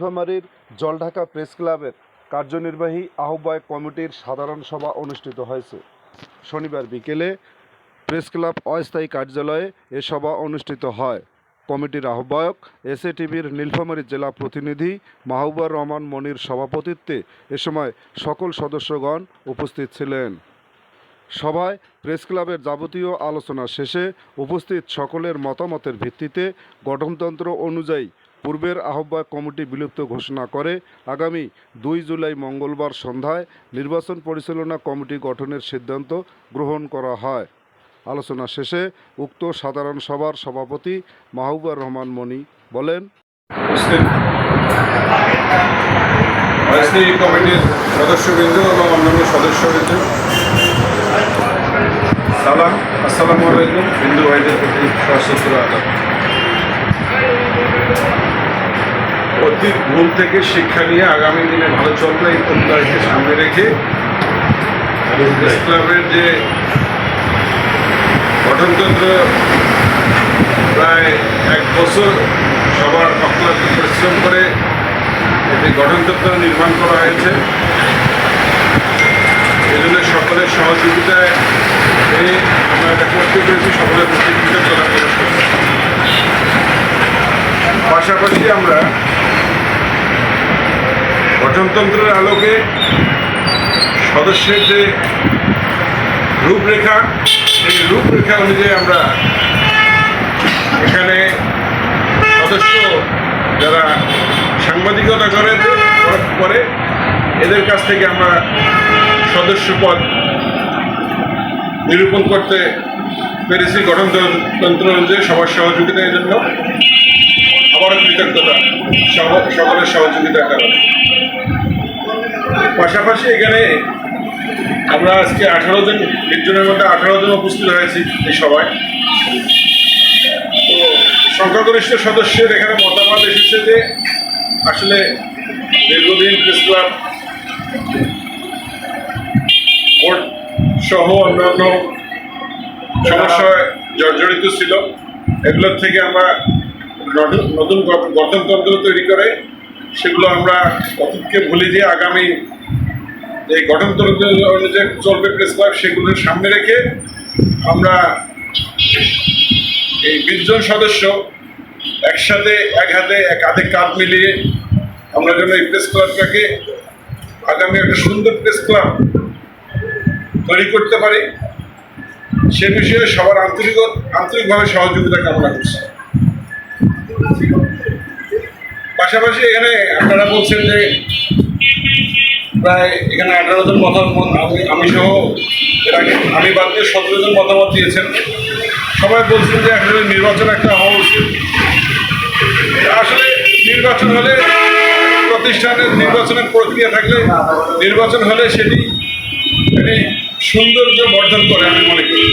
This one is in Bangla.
নীলফামারীর জলঢাকা প্রেস ক্লাবের কার্যনির্বাহী আহ্বায়ক কমিটির সাধারণ সভা অনুষ্ঠিত হয়েছে। শনিবার বিকেলে প্রেস ক্লাব অস্থায়ী কার্যালয়ে এ সভা অনুষ্ঠিত হয়। কমিটির আহ্বায়ক এসএ টিভির নীলফামারী জেলা প্রতিনিধি মাহবুবর রহমান মনির সভাপতিত্বে এ সময় সকল সদস্যগণ উপস্থিত ছিলেন। সভায় প্রেস ক্লাবের যাবতীয় আলোচনা শেষে উপস্থিত সকলের মতামতের ভিত্তিতে গঠনতন্ত্র অনুযায়ী পূর্বের আহ্বায়ক কমিটি বিলুপ্ত ঘোষণা করে, আগামী দুই জুলাই মঙ্গলবার সন্ধ্যায় নির্বাচন পরিচালনা কমিটি গঠনের সিদ্ধান্ত গ্রহণ করা হয়। আলোচনা শেষে উক্ত সাধারণ সভার সভাপতি মাহবুবুর রহমান মনি বলেন সদস্যবৃন্দ এবং অন্যান্য সদস্যবৃন্দ। সালাম, আসসালামু আলাইকুম। হিন্দু ভাইদের প্রতি সশস্ত্র অতীত ভুল থেকে শিক্ষা নিয়ে আগামী দিনে ভালো চলবে এই প্রত্যাশকে সামনে রেখে ক্লাবের যে গঠনতন্ত্র প্রায় এক বছর সবার অক্লান্ত পরিশ্রম করে এটি গঠনতন্ত্র নির্মাণ করা হয়েছে। এজন্য সকলের সহযোগিতায় আমরা এটা করতে পেরেছি, সকলের প্রতি কৃতজ্ঞতা প্রকাশ করছি। পাশাপাশি আমরা গঠনতন্ত্রের আলোকে সদস্যের যে রূপরেখা, সেই রূপরেখা অনুযায়ী আমরা এখানে সদস্য যারা সাংবাদিকতা করে করে, এদের কাছ থেকে আমরা সদস্য পদ নিরূপণ করতে পেরেছি গঠনতন্ত্র অনুযায়ী সবার সহযোগিতার জন্য আবারও কৃতজ্ঞতা। সকলের সহযোগিতার কারণে। পাশাপাশি এখানে আমরা আজকে আঠারো জন বিশ জনের মধ্যে আঠারো জন উপস্থিত হয়েছি এই সভায়। তো সংখ্যাগরিষ্ঠ সদস্যের এখানে মতামত এসেছে যে আসলে দীর্ঘদিন প্রেস ক্লাব ভোট সহ অন্যান্য সমস্যায় জর্জরিত ছিল। এগুলোর থেকে আমরা নতুন নতুন গঠ- গঠনতন্ত্র তৈরি করে, সেগুলো আমরা অতীতকে ভুলে যে আগামী এই গঠনতন্ত্র অনুযায়ী চলবে প্রেস ক্লাব সেগুলোর সামনে রেখে আমরা এই বিশজন সদস্য একসাথে, এক হাতে, এক কাঁধে কাঁধ মিলিয়ে আমরা যেন এই প্রেস ক্লাবটাকে আগামী একটা সুন্দর প্রেস ক্লাব তৈরি করতে পারি। সে বিষয়ে সবার আন্তরিক আন্তরিকভাবে সহযোগিতা কামনা করছি। পাশাপাশি এখানে আপনারা বলছেন যে প্রায় এখানে আঠারো জন আমি আমি সহ আমি বাদ দিয়ে সতেরো জন মতামত দিয়েছেন। সবাই বলছেন যে আসলে নির্বাচন একটা হওয়া উচিত। আসলে নির্বাচন হলে প্রতিষ্ঠানের নির্বাচনের প্রক্রিয়া থাকলে নির্বাচন হলে সেটি সৌন্দর্য বর্ধন করে আমি মনে করি।